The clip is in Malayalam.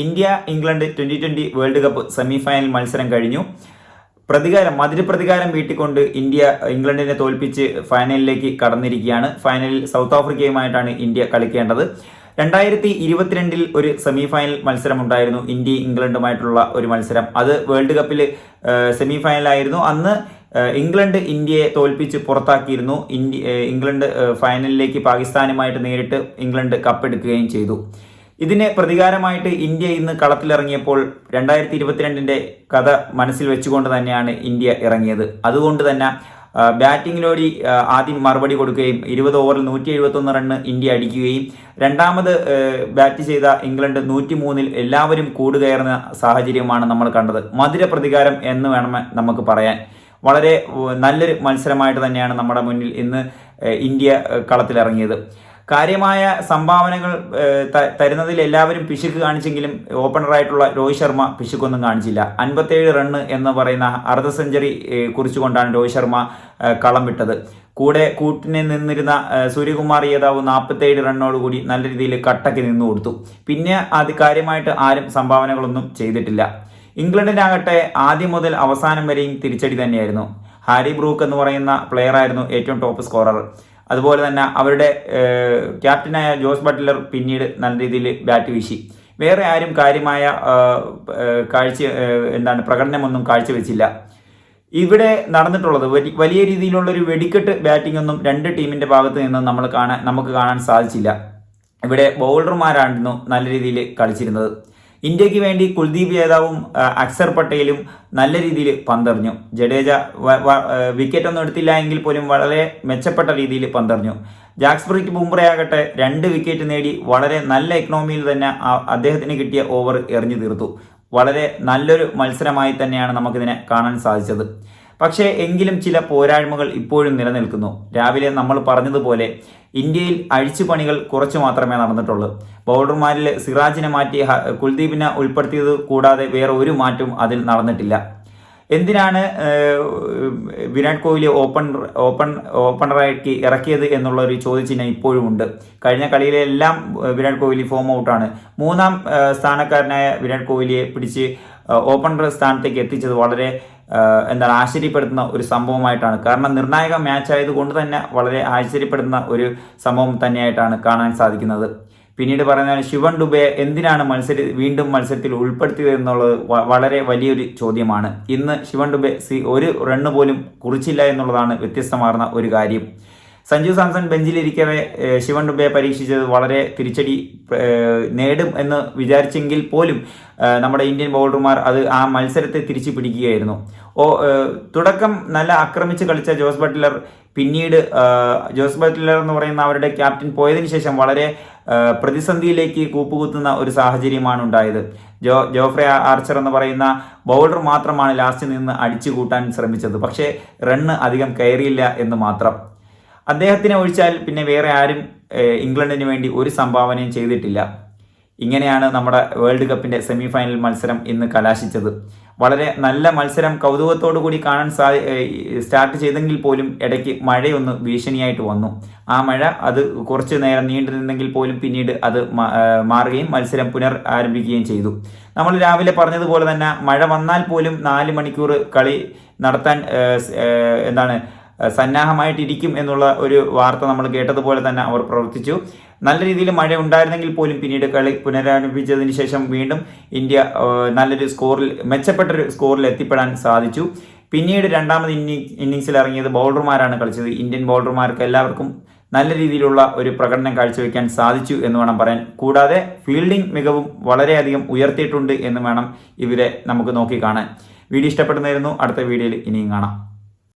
India England twenty twenty world cup semi final മത്സരം കഴിഞ്ഞു. പ്രതികാരം മധുരപ്രതികാരം വീട്ടിക്കൊണ്ട് ഇന്ത്യ ഇംഗ്ലണ്ടിനെ തോൽപ്പിച്ച് ഫൈനലിലേക്ക് കടന്നിരിക്കുകയാണ്. ഫൈനലിൽ സൗത്ത് ആഫ്രിക്കയുമായിട്ടാണ് ഇന്ത്യ കളിക്കേണ്ടത്. രണ്ടായിരത്തി ഇരുപത്തിരണ്ടിൽ ഒരു സെമി ഫൈനൽ മത്സരം ഉണ്ടായിരുന്നു. ഇന്ത്യ ഇംഗ്ലണ്ടുമായിട്ടുള്ള ഒരു മത്സരം. അത് വേൾഡ് കപ്പിൽ സെമി ഫൈനലായിരുന്നു അന്ന് ഇംഗ്ലണ്ട് ഇന്ത്യയെ തോൽപ്പിച്ച് പുറത്താക്കിയിരുന്നു. ഇന്ത്യ ഇംഗ്ലണ്ട് ഫൈനലിലേക്ക് പാകിസ്ഥാനുമായിട്ട് നേരിട്ട് ഇംഗ്ലണ്ട് കപ്പെടുക്കുകയും ചെയ്തു. ഇതിന് പ്രതികാരമായിട്ട് ഇന്ത്യ ഇന്ന് കളത്തിലിറങ്ങിയപ്പോൾ രണ്ടായിരത്തി ഇരുപത്തിരണ്ടിന്റെ കഥ മനസ്സിൽ വെച്ചുകൊണ്ട് തന്നെയാണ് ഇന്ത്യ ഇറങ്ങിയത്. അതുകൊണ്ട് തന്നെ ബാറ്റിങ്ങിലോടി ആദ്യം മറുപടി കൊടുക്കുകയും ഇരുപത് ഓവറിൽ നൂറ്റി എഴുപത്തൊന്ന് റണ്ണ് ഇന്ത്യ അടിക്കുകയും രണ്ടാമത് ബാറ്റ് ചെയ്ത ഇംഗ്ലണ്ട് നൂറ്റി മൂന്നിൽ എല്ലാവരും കൂടുകയറുന്ന സാഹചര്യമാണ് നമ്മൾ കണ്ടത്. മധുര പ്രതികാരം എന്ന് വേണം നമുക്ക് പറയാൻ. വളരെ നല്ലൊരു മത്സരമായിട്ട് തന്നെയാണ് നമ്മുടെ മുന്നിൽ ഇന്ന് ഇന്ത്യ കളത്തിലിറങ്ങിയത്. കാര്യമായ സംഭാവനകൾ തരുന്നതിൽ എല്ലാവരും പിശുക്ക് കാണിച്ചെങ്കിലും ഓപ്പണറായിട്ടുള്ള രോഹിത് ശർമ്മ പിശുക്കൊന്നും കാണിച്ചില്ല. അൻപത്തേഴ് റണ്ണ് എന്ന് പറയുന്ന അർദ്ധ സെഞ്ചുറി കുറിച്ചുകൊണ്ടാണ് രോഹിത് ശർമ്മ കളം വിട്ടത്. കൂടെ കൂട്ടിനെ നിന്നിരുന്ന സൂര്യകുമാർ യാദവ് നാൽപ്പത്തേഴ് റണ്ണോടുകൂടി നല്ല രീതിയിൽ കട്ടക്ക് നിന്നു കൊടുത്തു. പിന്നെ അത് കാര്യമായിട്ട് ആരും സംഭാവനകളൊന്നും ചെയ്തിട്ടില്ല. ഇംഗ്ലണ്ടിനാകട്ടെ ആദ്യം മുതൽ അവസാനം വരെയും തിരിച്ചടി തന്നെയായിരുന്നു. ഹാരി ബ്രൂക്ക് എന്ന് പറയുന്ന പ്ലെയർ ആയിരുന്നു ഏറ്റവും ടോപ്പ് സ്കോറർ അതുപോലെ തന്നെ അവരുടെ ക്യാപ്റ്റനായ ജോസ് ബട്ട്ലർ പിന്നീട് നല്ല രീതിയിൽ ബാറ്റ് വീശി. വേറെ ആരും കാര്യമായ കാഴ്ച എന്താണ് പ്രകടനമൊന്നും കാഴ്ചവെച്ചില്ല. ഇവിടെ നടന്നിട്ടുള്ളത് വലിയ രീതിയിലുള്ള ഒരു വെടിക്കെട്ട് ബാറ്റിംഗ് ഒന്നും രണ്ട് ടീമിന്റെ ഭാഗത്ത് നിന്നും നമ്മൾ കാണാൻ നമുക്ക് കാണാൻ സാധിച്ചില്ല. ഇവിടെ ബൗളർമാരായിരുന്നു നല്ല രീതിയിൽ കളിച്ചിരുന്നത്. ഇന്ത്യയ്ക്ക് വേണ്ടി കുൽദീപ് യാദവും അക്സർ പട്ടേലും നല്ല രീതിയിൽ പന്തെറിഞ്ഞു. ജഡേജ വിക്കറ്റ് ഒന്നും എടുത്തില്ല എങ്കിൽ പോലും വളരെ മെച്ചപ്പെട്ട രീതിയിൽ പന്തെറിഞ്ഞു. ജാക്സ്ബ്രിക്ക് ബുംറയാകട്ടെ രണ്ട് വിക്കറ്റ് നേടി വളരെ നല്ല എക്കണോമിയിൽ തന്നെ അദ്ദേഹത്തിന് കിട്ടിയ ഓവർ എറിഞ്ഞു തീർത്തു. വളരെ നല്ലൊരു മത്സരമായി തന്നെയാണ് നമുക്കിതിനെ കാണാൻ സാധിച്ചത്. പക്ഷേ എങ്കിലും ചില പോരായ്മകൾ ഇപ്പോഴും നിലനിൽക്കുന്നു. രാവിലെ നമ്മൾ പറഞ്ഞതുപോലെ ഇന്ത്യയിൽ അഴിച്ചുപണികൾ കുറച്ചു മാത്രമേ നടന്നിട്ടുള്ളൂ. ബൗളർമാരിൽ സിറാജിനെ മാറ്റി കുൽദീപിനെ ഉൾപ്പെടുത്തിയത് കൂടാതെ വേറെ ഒരു മാറ്റവും അതിൽ നടന്നിട്ടില്ല. എന്തിനാണ് വിരാട് കോഹ്ലി ഓപ്പൺ ഓപ്പൺ ഓപ്പണറായിട്ട് ഇറക്കിയത് എന്നുള്ള ഒരു ചോദ്യചിഹ്നം ഇപ്പോഴും ഉണ്ട്. കഴിഞ്ഞ കളിയിലെല്ലാം വിരാട് കോഹ്ലി ഫോം ഔട്ടാണ്. മൂന്നാം സ്ഥാനക്കാരനായ വിരാട് കോഹ്ലിയെ പിടിച്ച് ഓപ്പണർ സ്ഥാനത്തേക്ക് എത്തിച്ചത് വളരെ എന്താണ് ആശ്ചര്യപ്പെടുത്തുന്ന ഒരു സംഭവമായിട്ടാണ്. കാരണം നിർണായക മാച്ച് ആയതുകൊണ്ട് തന്നെ വളരെ ആശ്ചര്യപ്പെടുന്ന ഒരു സംഭവം തന്നെയായിട്ടാണ് കാണാൻ സാധിക്കുന്നത്. പിന്നീട് പറയുന്നത് ശിവൻ ഡുബെ എന്തിനാണ് മത്സര വീണ്ടും മത്സരത്തിൽ ഉൾപ്പെടുത്തിയത് എന്നുള്ളത് വളരെ വലിയൊരു ചോദ്യമാണ്. ഇന്ന് ശിവൻ ഡുബെ ഒരു റണ്ണ് പോലും കുറിച്ചില്ല എന്നുള്ളതാണ് വ്യത്യസ്തമാർന്ന ഒരു കാര്യം. സഞ്ജു സാംസൺ ബെഞ്ചിലിരിക്കവേ ശിവൻ ഡുബെ പരീക്ഷിച്ചത് വളരെ തിരിച്ചടി നേടും എന്ന് വിചാരിച്ചെങ്കിൽ പോലും നമ്മുടെ ഇന്ത്യൻ ബൗളർമാർ അത് ആ മത്സരത്തെ തിരിച്ചു പിടിക്കുകയായിരുന്നു ഓ തുടക്കം നല്ല ആക്രമിച്ച് കളിച്ച ജോസ് ബട്ട്ലർ പിന്നീട് ജോസ് ബട്ട്ലർ എന്ന് പറയുന്ന അവരുടെ ക്യാപ്റ്റൻ പോയതിനു ശേഷം വളരെ പ്രതിസന്ധിയിലേക്ക് കൂപ്പുകുത്തുന്ന ഒരു സാഹചര്യമാണ് ഉണ്ടായത്. ജോ ജോഫ്രെ ആർച്ചർ എന്ന് പറയുന്ന ബൗളർ മാത്രമാണ് ലാസ്റ്റ് നിന്ന് അടിച്ചു കൂട്ടാൻ ശ്രമിച്ചത്. പക്ഷേ റണ്ണ് അധികം കയറിയില്ല എന്ന് മാത്രം. അദ്ദേഹത്തിനെ ഒഴിച്ചാൽ പിന്നെ വേറെ ആരും ഇംഗ്ലണ്ടിന് വേണ്ടി ഒരു സംഭാവനയും ചെയ്തിട്ടില്ല. ഇങ്ങനെയാണ് നമ്മുടെ വേൾഡ് കപ്പിന്റെ സെമി ഫൈനൽ മത്സരം ഇന്ന് കലാശിച്ചത്. വളരെ നല്ല മത്സരം കൗതുകത്തോടു കൂടി കാണാൻ സാ സ്റ്റാർട്ട് ചെയ്തെങ്കിൽ പോലും ഇടയ്ക്ക് മഴയൊന്ന് ഭീഷണിയായിട്ട് വന്നു. ആ മഴ അത് കുറച്ച് നേരം നീണ്ടു നിന്നെങ്കിൽ പോലും പിന്നീട് അത് മാറുകയും മത്സരം പുനർ ആരംഭിക്കുകയും ചെയ്തു. നമ്മൾ രാവിലെ പറഞ്ഞതുപോലെ തന്നെ മഴ വന്നാൽ പോലും നാല് മണിക്കൂർ കളി നടത്താൻ എന്താണ് സന്നാഹമായിട്ടിരിക്കും എന്നുള്ള ഒരു വാർത്ത നമ്മൾ കേട്ടതുപോലെ തന്നെ അവർ പ്രവർത്തിച്ചു. നല്ല രീതിയിൽ മഴ ഉണ്ടായിരുന്നെങ്കിൽ പോലും പിന്നീട് കളി പുനരാരംഭിച്ചതിന് ശേഷം വീണ്ടും ഇന്ത്യ നല്ലൊരു സ്കോറിൽ മെച്ചപ്പെട്ടൊരു സ്കോറിൽ എത്തിപ്പെടാൻ സാധിച്ചു. പിന്നീട് രണ്ടാമത് ഇന്നി ഇന്നിങ്സിൽ ഇറങ്ങിയത് ബൗളർമാരാണ് കളിച്ചത്. ഇന്ത്യൻ ബൗളർമാർക്ക് എല്ലാവർക്കും നല്ല രീതിയിലുള്ള ഒരു പ്രകടനം കാഴ്ചവെക്കാൻ സാധിച്ചു എന്ന് വേണം പറയാൻ. കൂടാതെ ഫീൽഡിംഗ് മികവും വളരെയധികം ഉയർത്തിയിട്ടുണ്ട് എന്ന് വേണം ഇവരെ നമുക്ക് നോക്കി കാണാൻ. വീഡിയോ ഇഷ്ടപ്പെടുന്നതായിരുന്നു അടുത്ത വീഡിയോയിൽ ഇനിയും കാണാം.